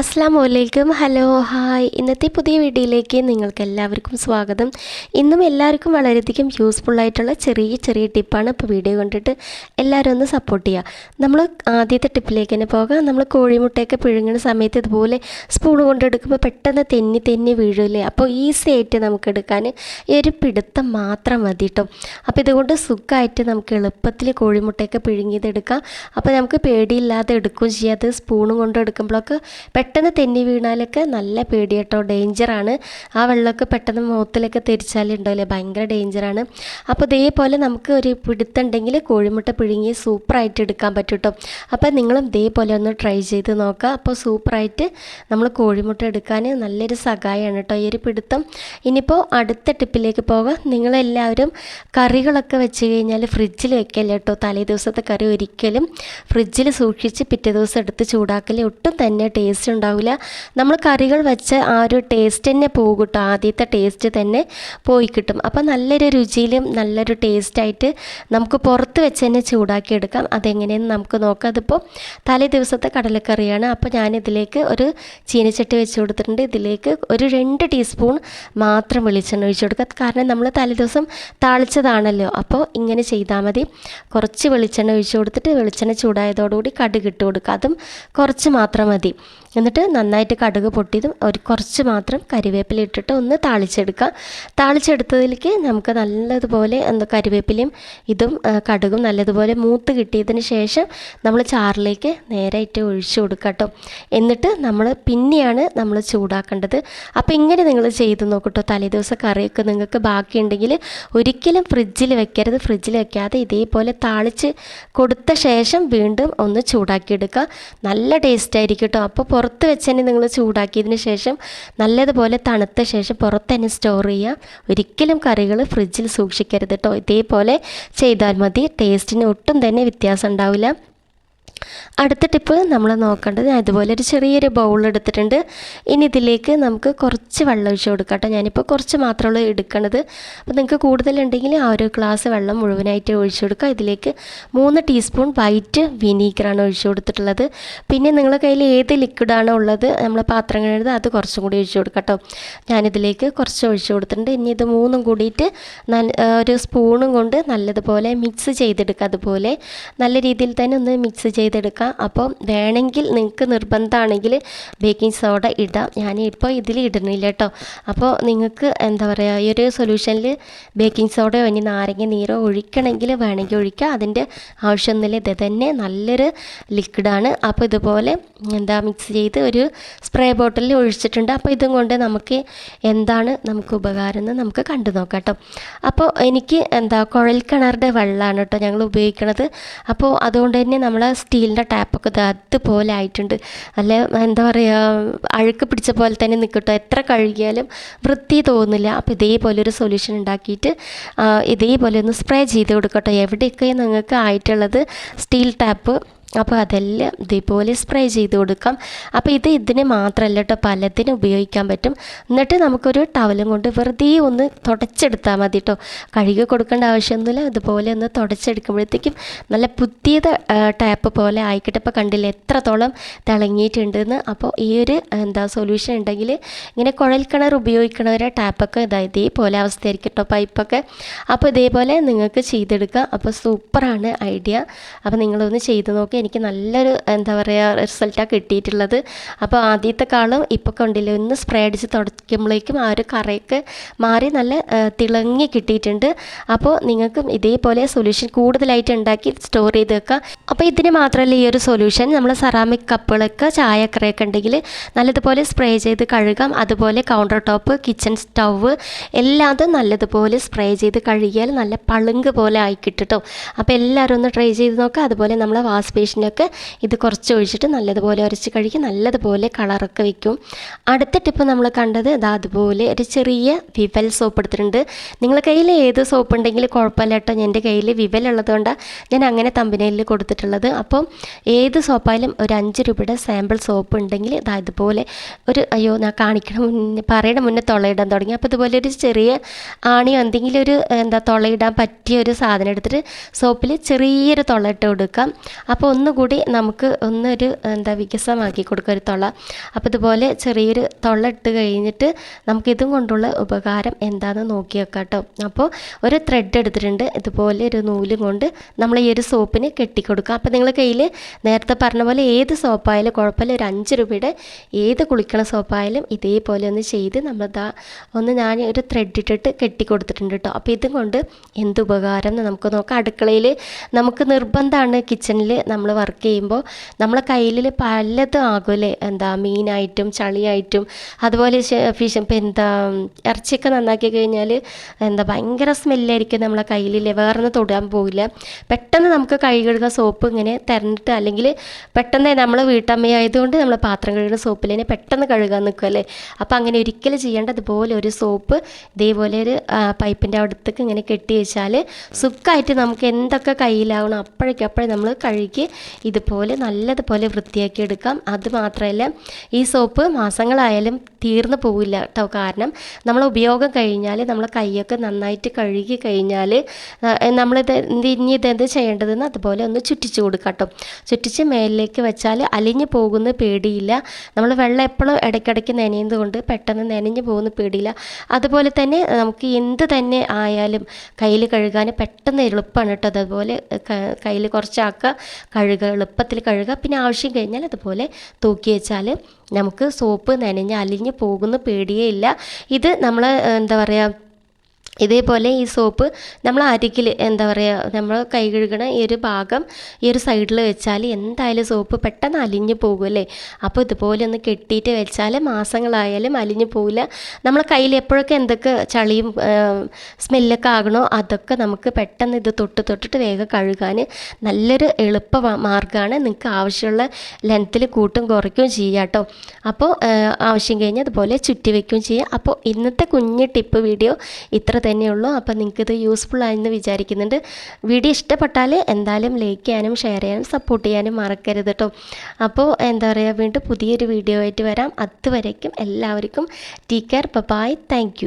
അസ്സാം വലൈക്കും hello hi. ഇന്നത്തെ പുതിയ വീഡിയോയിലേക്ക് നിങ്ങൾക്ക് എല്ലാവർക്കും സ്വാഗതം. ഇന്നും എല്ലാവർക്കും വളരെയധികം യൂസ്ഫുൾ ആയിട്ടുള്ള ചെറിയ ചെറിയ ടിപ്പാണ് ഇപ്പോൾ വീഡിയോ കണ്ടിട്ട് എല്ലാവരും ഒന്ന് സപ്പോർട്ട് ചെയ്യുക നമ്മൾ ആദ്യത്തെ ടിപ്പിലേക്ക് തന്നെ പോകാം. നമ്മൾ കോഴിമുട്ടയൊക്കെ പിഴുങ്ങുന്ന സമയത്ത് ഇതുപോലെ സ്പൂൺ കൊണ്ടെടുക്കുമ്പോൾ പെട്ടെന്ന് തെന്നി തെന്നി വീഴില്ലേ? അപ്പോൾ ഈസി ആയിട്ട് നമുക്ക് എടുക്കാൻ ഈ ഒരു പിടുത്തം മാത്രം മതി കേട്ടോ അപ്പോൾ ഇതുകൊണ്ട് സുഖമായിട്ട് നമുക്ക് എളുപ്പത്തിൽ കോഴിമുട്ടയൊക്കെ പിഴുങ്ങിയതെടുക്കാം അപ്പോൾ നമുക്ക് പേടിയില്ലാതെ എടുക്കുകയും ചെയ്യാതെ സ്പൂണും കൊണ്ട് എടുക്കുമ്പോഴൊക്കെ പെട്ടെന്ന് തെന്നി വീണാലൊക്കെ നല്ല പേടി കേട്ടോ ഡേഞ്ചറാണ് ആ വെള്ളമൊക്കെ പെട്ടെന്ന് മുഖത്തിലൊക്കെ തിരിച്ചാലുണ്ടാവില്ലേ ഭയങ്കര ഡേഞ്ചറാണ് അപ്പോൾ ഇതേപോലെ നമുക്ക് ഒരു പിടുത്തുണ്ടെങ്കിൽ കോഴിമുട്ട പിഴുങ്ങി സൂപ്പറായിട്ട് എടുക്കാൻ പറ്റും കേട്ടോ അപ്പോൾ നിങ്ങളും ഇതേപോലെ ഒന്ന് ട്രൈ ചെയ്ത് നോക്കുക. അപ്പോൾ സൂപ്പറായിട്ട് നമ്മൾ കോഴിമുട്ട എടുക്കാൻ നല്ലൊരു സഹായമാണ് കേട്ടോ ഈ ഒരു പിടുത്തം. ഇനിയിപ്പോൾ അടുത്ത ടിപ്പിലേക്ക് പോകാം. നിങ്ങളെല്ലാവരും കറികളൊക്കെ വെച്ച് കഴിഞ്ഞാൽ ഫ്രിഡ്ജിൽ വെക്കല്ലേ കേട്ടോ. തലേ ദിവസത്തെ കറി ഒരിക്കലും ഫ്രിഡ്ജിൽ സൂക്ഷിച്ച് പിറ്റേ ദിവസം എടുത്ത് ചൂടാക്കലേ ഒട്ടും തന്നെ ടേസ്റ്റ് ഉണ്ടാവില്ല. നമ്മൾ കറികൾ വെച്ച് ആ ഒരു ടേസ്റ്റ് തന്നെ പോകും ആദ്യത്തെ ടേസ്റ്റ് തന്നെ പോയി കിട്ടും. അപ്പോൾ നല്ലൊരു രുചിയിലും നല്ലൊരു ടേസ്റ്റായിട്ട് നമുക്ക് പുറത്ത് വെച്ച് തന്നെ ചൂടാക്കിയെടുക്കാം. അതെങ്ങനെയെന്ന് നമുക്ക് നോക്കാം. അതിപ്പോൾ തലേ ദിവസത്തെ കടലക്കറിയാണ്. അപ്പോൾ ഞാനിതിലേക്ക് ഒരു ചീനച്ചട്ടി വെച്ച് കൊടുത്തിട്ടുണ്ട്. ഇതിലേക്ക് ഒരു രണ്ട് ടീസ്പൂൺ മാത്രം വെളിച്ചെണ്ണ ഒഴിച്ചു കൊടുക്കുക കാരണം നമ്മൾ തലേ ദിവസം താളിച്ചതാണല്ലോ. അപ്പോൾ ഇങ്ങനെ ചെയ്താൽ മതി. കുറച്ച് വെളിച്ചെണ്ണ ഒഴിച്ചു കൊടുത്തിട്ട് വെളിച്ചെണ്ണ ചൂടായതോടുകൂടി കടുക് ഇട്ട് കൊടുക്കുക. അതും കുറച്ച് മാത്രം മതി. എന്നിട്ട് നന്നായിട്ട് കടുക് പൊട്ടിയതും ഒരു കുറച്ച് മാത്രം കരിവേപ്പില ഇട്ടിട്ട് ഒന്ന് താളിച്ചെടുക്കുക താളിച്ചെടുത്തതിലേക്ക് നമുക്ക് നല്ലതുപോലെ എന്താ കരിവേപ്പിലയും ഇതും കടുകും നല്ലതുപോലെ മൂത്ത് കിട്ടിയതിന് ശേഷം നമ്മൾ ചാറിലേക്ക് നേരായിട്ട് ഒഴിച്ചു കൊടുക്കുക കേട്ടോ എന്നിട്ട് നമ്മൾ പിന്നെയാണ് നമ്മൾ ചൂടാക്കേണ്ടത്. അപ്പോൾ ഇങ്ങനെ നിങ്ങൾ ചെയ്ത് നോക്കട്ടോ. തലേദിവസം കറിയൊക്കെ നിങ്ങൾക്ക് ബാക്കിയുണ്ടെങ്കിൽ ഒരിക്കലും ഫ്രിഡ്ജിൽ വെക്കരുത്. ഫ്രിഡ്ജിൽ വെക്കാതെ ഇതേപോലെ താളിച്ച് കൊടുത്ത ശേഷം വീണ്ടും ഒന്ന് ചൂടാക്കിയെടുക്കുക. നല്ല ടേസ്റ്റ് ആയിരിക്കും കേട്ടോ. അപ്പോൾ പുറത്ത് വെച്ച് തന്നെ നിങ്ങൾ ചൂടാക്കിയതിന് ശേഷം നല്ലതുപോലെ തണുത്ത ശേഷം പുറത്ത് തന്നെ സ്റ്റോർ ചെയ്യുക. ഒരിക്കലും കറികൾ ഫ്രിഡ്ജിൽ സൂക്ഷിക്കരുത് കേട്ടോ ഇതേപോലെ ചെയ്താൽ മതി. ടേസ്റ്റിന് ഒട്ടും തന്നെ വ്യത്യാസം ഉണ്ടാവില്ല. അടുത്ത ടിപ്പ് നമ്മൾ നോക്കേണ്ടത് ഇതുപോലെ ഒരു ചെറിയൊരു ബൗൾ എടുത്തിട്ടുണ്ട്. ഇനി ഇതിലേക്ക് നമുക്ക് കുറച്ച് വെള്ളം ഒഴിച്ച് കൊടുക്കാം കേട്ടോ. ഞാനിപ്പോൾ കുറച്ച് മാത്രമുള്ളൂ എടുക്കണത്. അപ്പോൾ നിങ്ങൾക്ക് കൂടുതലുണ്ടെങ്കിൽ ആ ഒരു ഗ്ലാസ് വെള്ളം മുഴുവനായിട്ട് ഒഴിച്ചു കൊടുക്കുക. ഇതിലേക്ക് മൂന്ന് ടീസ്പൂൺ വൈറ്റ് വിനീഗറാണ് ഒഴിച്ചു കൊടുത്തിട്ടുള്ളത്. പിന്നെ നിങ്ങളുടെ കയ്യിൽ ഏത് ലിക്വിഡാണോ ഉള്ളത് നമ്മൾ പാത്രം കഴുകുന്നത് അത് കുറച്ചും കൂടി ഒഴിച്ചു കൊടുക്കാം കേട്ടോ. ഞാനിതിലേക്ക് കുറച്ച് ഒഴിച്ചു കൊടുത്തിട്ടുണ്ട്. ഇനി ഇത് മൂന്നും കൂടിയിട്ട് ഒരു സ്പൂണും കൊണ്ട് നല്ലതുപോലെ മിക്സ് ചെയ്തെടുക്കുക. അതുപോലെ നല്ല രീതിയിൽ തന്നെ ഒന്ന് മിക്സ് ചെയ്തെടുക്കുക അപ്പോൾ വേണമെങ്കിൽ നിങ്ങൾക്ക് നിർബന്ധമാണെങ്കിൽ ബേക്കിംഗ് സോഡ ഇടാം. ഞാൻ ഇപ്പോൾ ഇതിൽ ഇടുന്നില്ല കേട്ടോ. അപ്പോൾ നിങ്ങൾക്ക് എന്താ പറയുക ഈ ഒരു സൊല്യൂഷനിൽ ബേക്കിംഗ് സോഡയോ ഇനി നാരങ്ങ നീരോ ഒഴിക്കണമെങ്കിൽ വേണമെങ്കിൽ ഒഴിക്കുക അതിന്റെ ആവശ്യമൊന്നുമില്ല ഇത് തന്നെ നല്ലൊരു ലിക്വിഡാണ് അപ്പോൾ ഇതുപോലെ എന്താ മിക്സ് ചെയ്ത് ഒരു സ്പ്രേ ബോട്ടിലിൽ ഒഴിച്ചിട്ടുണ്ട്. അപ്പോൾ ഇതും കൊണ്ട് നമുക്ക് എന്താണ് നമുക്ക് ഉപകാരം എന്ന് നമുക്ക് കണ്ടു നോക്കാം കേട്ടോ. അപ്പോൾ എനിക്ക് എന്താ കുഴൽ കിണറിന്റെ വെള്ളമാണ് കേട്ടോ ഞങ്ങൾ ഉപയോഗിക്കുന്നത് അപ്പോൾ അതുകൊണ്ട് തന്നെ നമ്മൾ നമ്മളെ സ്റ്റീലിന്റെ ടാപ്പൊക്കെ ഇത് അതുപോലെ ആയിട്ടുണ്ട്. അല്ല എന്താ പറയുക അഴുക്ക് പിടിച്ച പോലെ തന്നെ നിൽക്കട്ടോ എത്ര കഴുകിയാലും വൃത്തി തോന്നില്ല അപ്പോൾ ഇതേപോലെ ഒരു സൊല്യൂഷൻ ഉണ്ടാക്കിയിട്ട് ഇതേപോലെ ഒന്ന് സ്പ്രേ ചെയ്ത് കൊടുക്കട്ടോ. എവിടെയൊക്കെ നിങ്ങൾക്ക് ആയിട്ടുള്ളത് സ്റ്റീൽ ടാപ്പ്. അപ്പോൾ അതെല്ലാം ഇതേപോലെ സ്പ്രേ ചെയ്ത് കൊടുക്കാം. അപ്പോൾ ഇത് ഇതിന് മാത്രമല്ല കേട്ടോ പലതിനും ഉപയോഗിക്കാൻ പറ്റും. എന്നിട്ട് നമുക്കൊരു ടവലും കൊണ്ട് വെറുതെ ഒന്ന് തുടച്ചെടുത്താൽ മതി കേട്ടോ കഴുകി കൊടുക്കേണ്ട ആവശ്യമൊന്നുമില്ല. ഇതുപോലെ ഒന്ന് തുടച്ചെടുക്കുമ്പോഴത്തേക്കും നല്ല പുതിയത് ടാപ്പ് പോലെ ആയിക്കിട്ട്. ഇപ്പോൾ കണ്ടില്ല എത്രത്തോളം തിളങ്ങിയിട്ടുണ്ടെന്ന് അപ്പോൾ ഈ ഒരു എന്താ സൊല്യൂഷൻ ഉണ്ടെങ്കിൽ ഇങ്ങനെ കുഴൽ കിണർ ഉപയോഗിക്കണവരെ ടാപ്പൊക്കെ ഇതാ ഇതേപോലെ അവസ്ഥയായിരിക്കും കേട്ടോ പൈപ്പൊക്കെ അപ്പോൾ ഇതേപോലെ നിങ്ങൾക്ക് ചെയ്തെടുക്കാം. അപ്പോൾ സൂപ്പറാണ് ഐഡിയ. അപ്പോൾ നിങ്ങളൊന്ന് ചെയ്ത് നോക്കി. എനിക്ക് നല്ലൊരു എന്താ പറയുക റിസൾട്ടാണ് കിട്ടിയിട്ടുള്ളത്. അപ്പോൾ ആദ്യത്തെ കാളും ഇപ്പോൾ കൊണ്ടില്ല ഒന്ന് സ്പ്രേ അടിച്ച് തുടയ്ക്കുമ്പോഴേക്കും ആ ഒരു കറയൊക്കെ മാറി നല്ല തിളങ്ങി കിട്ടിയിട്ടുണ്ട്. അപ്പോൾ നിങ്ങൾക്കും ഇതേപോലെ സൊല്യൂഷൻ കൂടുതലായിട്ട് ഉണ്ടാക്കി സ്റ്റോർ ചെയ്ത് വെക്കുക അപ്പോൾ ഇതിന് മാത്രമല്ല ഈ ഒരു സൊല്യൂഷൻ നമ്മൾ സെറാമിക് കപ്പുകളൊക്കെ ചായക്കറയൊക്കെ ഉണ്ടെങ്കിൽ നല്ലതുപോലെ സ്പ്രേ ചെയ്ത് കഴുകാം. അതുപോലെ കൗണ്ടർ ടോപ്പ് കിച്ചൺ സ്റ്റൗവ് എല്ലാതും നല്ലതുപോലെ സ്പ്രേ ചെയ്ത് കഴുകിയാൽ നല്ല പളുങ്ക് പോലെ ആയി കിട്ടും അപ്പോൾ എല്ലാവരും ഒന്ന് ട്രൈ ചെയ്ത് നോക്കുക അതുപോലെ നമ്മൾ വാഷ് ബേസിനൊക്കെ ഇത് കുറച്ച് ഒഴിച്ചിട്ട് നല്ലതുപോലെ ഉരച്ച് കഴുകി നല്ലതുപോലെ കളറൊക്കെ വെക്കും. അടുത്ത ടിപ്പ് നമ്മൾ കണ്ടത് ഇതാ അതുപോലെ ഒരു ചെറിയ വിവൽ സോപ്പ് എടുത്തിട്ടുണ്ട്. നിങ്ങളുടെ കയ്യിൽ ഏത് സോപ്പ് ഉണ്ടെങ്കിലും കുഴപ്പമില്ല കേട്ടോ. എന്റെ കയ്യിൽ വിവൽ ഉള്ളതുകൊണ്ടാണ് ഞാൻ അങ്ങനെ തമ്പനയിൽ കൊടുത്തിട്ടുള്ളത്. അപ്പം ഏത് സോപ്പായാലും ഒരു അഞ്ച് രൂപയുടെ സാമ്പിൾ സോപ്പ് ഉണ്ടെങ്കിൽ ഇതാ ഇതുപോലെ ഒരു അയ്യോ ഞാൻ കാണിക്കണം മുന്നേ പറയണ മുന്നേ തുളയിടാൻ തുടങ്ങി. അപ്പോൾ ഇതുപോലെ ഒരു ചെറിയ ആണിയോ എന്തെങ്കിലും ഒരു എന്താ തുളയിടാൻ പറ്റിയ ഒരു സാധനം എടുത്തിട്ട് സോപ്പിൽ ചെറിയൊരു തുളയിട്ട് കൊടുക്കാം. അപ്പോൾ ഒന്ന് ഒന്നുകൂടി നമുക്ക് ഒന്നൊരു എന്താ വികസമാക്കി കൊടുക്കുക ഒരു തൊള്ള. അപ്പോൾ ഇതുപോലെ ചെറിയൊരു തൊള്ള ഇട്ട് കഴിഞ്ഞിട്ട് നമുക്കിതും കൊണ്ടുള്ള ഉപകാരം എന്താണെന്ന് നോക്കി വെക്കാം കേട്ടോ. അപ്പോൾ ഒരു ത്രെഡ് എടുത്തിട്ടുണ്ട്. ഇതുപോലെ ഒരു നൂലും കൊണ്ട് നമ്മൾ ഈ ഒരു സോപ്പിന് കെട്ടിക്കൊടുക്കുക. അപ്പോൾ നിങ്ങൾ കയ്യിൽ നേരത്തെ പറഞ്ഞ പോലെ ഏത് സോപ്പായാലും കുഴപ്പമില്ല. ഒരു അഞ്ച് രൂപയുടെ ഏത് കുളിക്കണ സോപ്പായാലും ഇതേപോലെ ഒന്ന് ചെയ്ത് നമ്മൾ ദാ ഒന്ന് ഞാൻ ഒരു ത്രെഡ് ഇട്ടിട്ട് കെട്ടിക്കൊടുത്തിട്ടുണ്ട് കേട്ടോ. അപ്പോൾ ഇതും കൊണ്ട് എന്ത് ഉപകാരം എന്ന് നമുക്ക് നോക്കാം. അടുക്കളയിൽ നമുക്ക് നിർബന്ധമാണ് കിച്ചണിൽ നമ്മൾ വർക്ക് ചെയ്യുമ്പോൾ നമ്മളെ കയ്യിൽ പലതും ആകുമല്ലേ എന്താ മീനായിട്ടും ചളിയായിട്ടും അതുപോലെ ഫിഷ് ഇപ്പം എന്താ ഇറച്ചിയൊക്കെ നന്നാക്കി കഴിഞ്ഞാൽ എന്താ ഭയങ്കര സ്മെല്ലായിരിക്കും നമ്മളെ കയ്യിൽ വേറെ തൊടാൻ പോകില്ല പെട്ടെന്ന് നമുക്ക് കൈ കഴുകുക സോപ്പ് ഇങ്ങനെ തിരഞ്ഞിട്ട് അല്ലെങ്കിൽ പെട്ടെന്ന് നമ്മൾ വീട്ടമ്മയായതുകൊണ്ട് നമ്മൾ പാത്രം കഴുകുന്ന സോപ്പിൽ തന്നെ പെട്ടെന്ന് കഴുകാൻ നിൽക്കുമല്ലേ അപ്പോൾ അങ്ങനെ ഒരിക്കലും ചെയ്യേണ്ട അതുപോലെ ഒരു സോപ്പ് ഇതേപോലെ ഒരു പൈപ്പിന്റെ അടുത്തേക്ക് ഇങ്ങനെ കെട്ടി വെച്ചാൽ സുഖമായിട്ട് നമുക്ക് എന്തൊക്കെ കയ്യിലാവണം അപ്പോഴേക്കപ്പോഴും നമ്മൾ കഴുകി ഇതുപോലെ നല്ലതുപോലെ വൃത്തിയാക്കി എടുക്കാം അതുമാത്രമല്ല ഈ സോപ്പ് മാസങ്ങളായാലും തീർന്നു പോവില്ല കേട്ടോ കാരണം നമ്മൾ ഉപയോഗം കഴിഞ്ഞാൽ നമ്മളെ കൈയൊക്കെ നന്നായിട്ട് കഴുകി കഴിഞ്ഞാൽ നമ്മളിത് ഇനി ഇതെന്ത് ചെയ്യേണ്ടതെന്ന് അതുപോലെ ഒന്ന് ചുറ്റിച്ച് കൊടുക്കാം കേട്ടോ ചുറ്റിച്ച് മേലിലേക്ക് വെച്ചാൽ അലിഞ്ഞു പോകുന്ന പേടിയില്ല. നമ്മൾ വെള്ളം എപ്പോഴും ഇടയ്ക്കിടയ്ക്ക് നനയുന്നത് കൊണ്ട് പെട്ടെന്ന് നനഞ്ഞു പോകുന്ന പേടിയില്ല. അതുപോലെ തന്നെ നമുക്ക് എന്ത് തന്നെ ആയാലും കയ്യിൽ കഴുകാൻ പെട്ടെന്ന് എളുപ്പമാണ് കേട്ടോ അതുപോലെ കയ്യിൽ കുറച്ചാക്കുക കഴുകുക എളുപ്പത്തിൽ കഴുകുക പിന്നെ ആവശ്യം കഴിഞ്ഞാൽ അതുപോലെ തൂക്കി വെച്ചാൽ നമുക്ക് സോപ്പ് നനഞ്ഞ് അലിഞ്ഞ് പോകുന്ന പേടിയേ ഇല്ല. ഇത് നമ്മൾ എന്താ പറയുക ഇതേപോലെ ഈ സോപ്പ് നമ്മൾ അരികിൽ എന്താ പറയുക നമ്മൾ കൈ കഴുകണ ഈ ഒരു ഭാഗം ഈ ഒരു സൈഡിൽ വെച്ചാൽ എന്തായാലും സോപ്പ് പെട്ടെന്ന് അലിഞ്ഞു പോകുമല്ലേ അപ്പോൾ ഇതുപോലെ ഒന്ന് കെട്ടിയിട്ട് വെച്ചാൽ മാസങ്ങളായാലും അലിഞ്ഞു പോകില്ല നമ്മളെ കയ്യിൽ എപ്പോഴൊക്കെ എന്തൊക്കെ ചളിയും സ്മെല്ലൊക്കെ ആകണോ അതൊക്കെ നമുക്ക് പെട്ടെന്ന് ഇത് തൊട്ട് തൊട്ടിട്ട് വേഗം കഴുകാൻ നല്ലൊരു എളുപ്പ മാർഗമാണ് നിങ്ങൾക്ക് ആവശ്യമുള്ള ലെങ്ത്തിൽ കൂട്ടും കുറയ്ക്കുകയും ചെയ്യുക കേട്ടോ അപ്പോൾ ആവശ്യം കഴിഞ്ഞാൽ അതുപോലെ ചുറ്റി വയ്ക്കുകയും ചെയ്യുക അപ്പോൾ ഇന്നത്തെ കുഞ്ഞ് ടിപ്പ് വീഡിയോ ഇത്ര തന്നെയുള്ളൂ. അപ്പോൾ ഇത് യൂസ്ഫുൾ ആയെന്ന് വിചാരിക്കുന്നുണ്ട്. വീഡിയോ ഇഷ്ടപ്പെട്ടാൽ എന്തായാലും ലൈക്ക് ചെയ്യാനും ഷെയർ ചെയ്യാനും സപ്പോർട്ട് ചെയ്യാനും മറക്കരുത് കേട്ടോ അപ്പോൾ എന്താ പറയുക വീണ്ടും പുതിയൊരു വീഡിയോ ആയിട്ട് വരാം. അതുവരേക്കും എല്ലാവർക്കും ടീ കെയർ ബൈ താങ്ക്